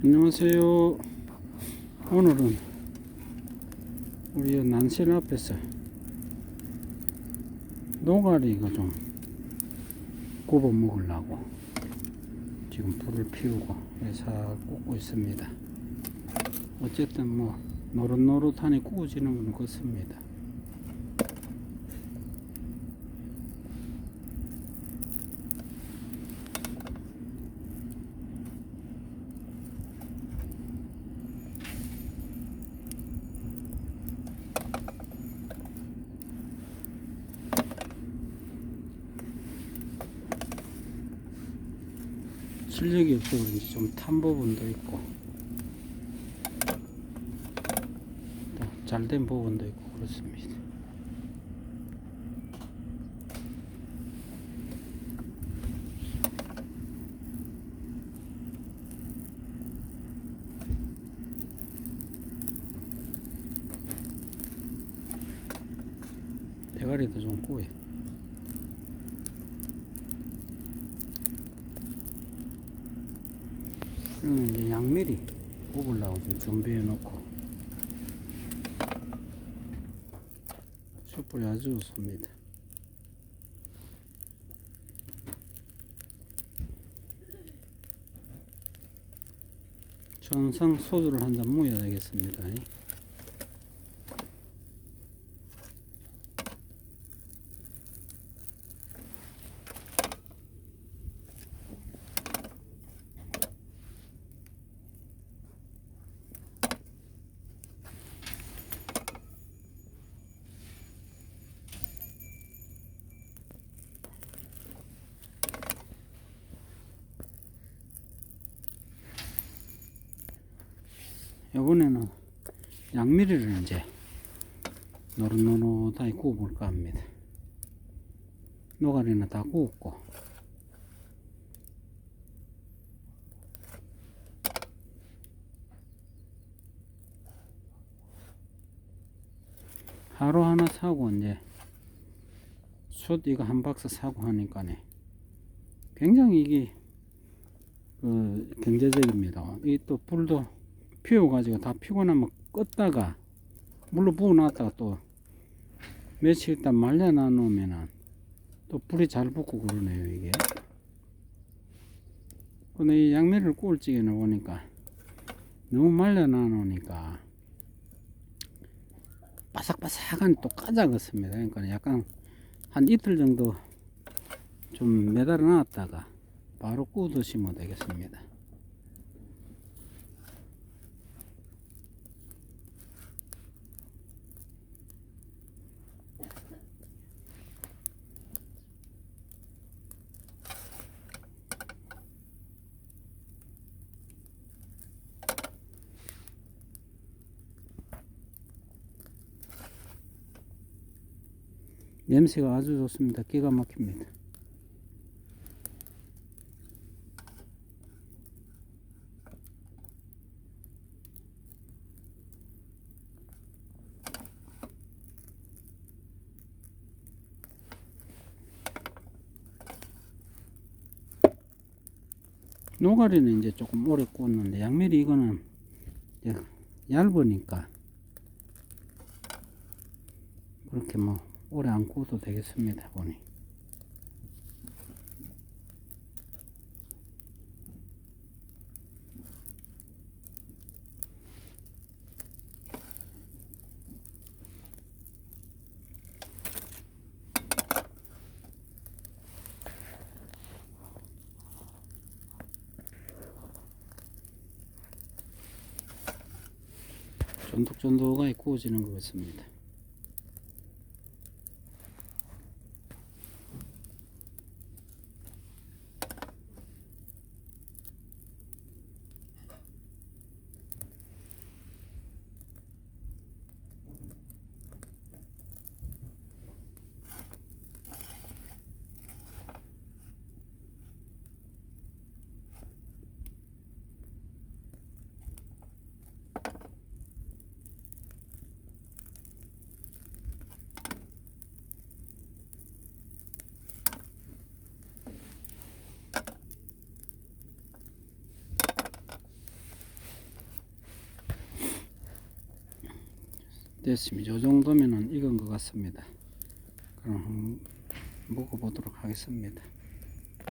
안녕하세요. 오늘은 우리 난실 앞에서 노가리 이거 좀 굽어 먹으려고 지금 불을 피우고 해서 굽고 있습니다. 어쨌든 뭐 노릇노릇하니 구워지는 건 그렇습니다. 실력이 없어 그런지 좀 탄 부분도 있고 잘 된 부분도 있고 그렇습니다. 대가리도 좀 구해. 이거는 이제 양미리 뽑으려고 좀 준비해 놓고 숯불이 아주 좋습니다. 전상 소주를 한 잔 모여야 되겠습니다. 이번에는 양미리를 이제 노릇노릇하게 구워볼까 합니다. 노가리는 다 구웠고 하루 하나 사고 이제 숯 이거 한 박스 사고 하니까네 굉장히 이게 그 경제적입니다. 이 또 불도 피워가지고 다 피고 나면 껐다가 물로 부어놨다가 또 며칠 있다 말려놔 놓으면은 또 불이 잘 붙고 그러네요 이게. 근데 이 양미를 구울 찌개는 보니까 너무 말려놔 놓으니까 바삭바삭한 또 까작었습니다. 그러니까 약간 한 이틀 정도 좀 매달아 놨다가 바로 구워 드시면 되겠습니다 냄새가 아주 좋습니다. 기가 막힙니다. 노가리는 이제 조금 오래 구웠는데 양미리 이거는 얇으니까 그렇게 뭐 오래 안 구워도 되겠습니다 보니. 쫀득쫀득하게 구워지는 것 같습니다 됐습니다. 이 정도면은 익은 것 같습니다. 그럼 먹어보도록 하겠습니다.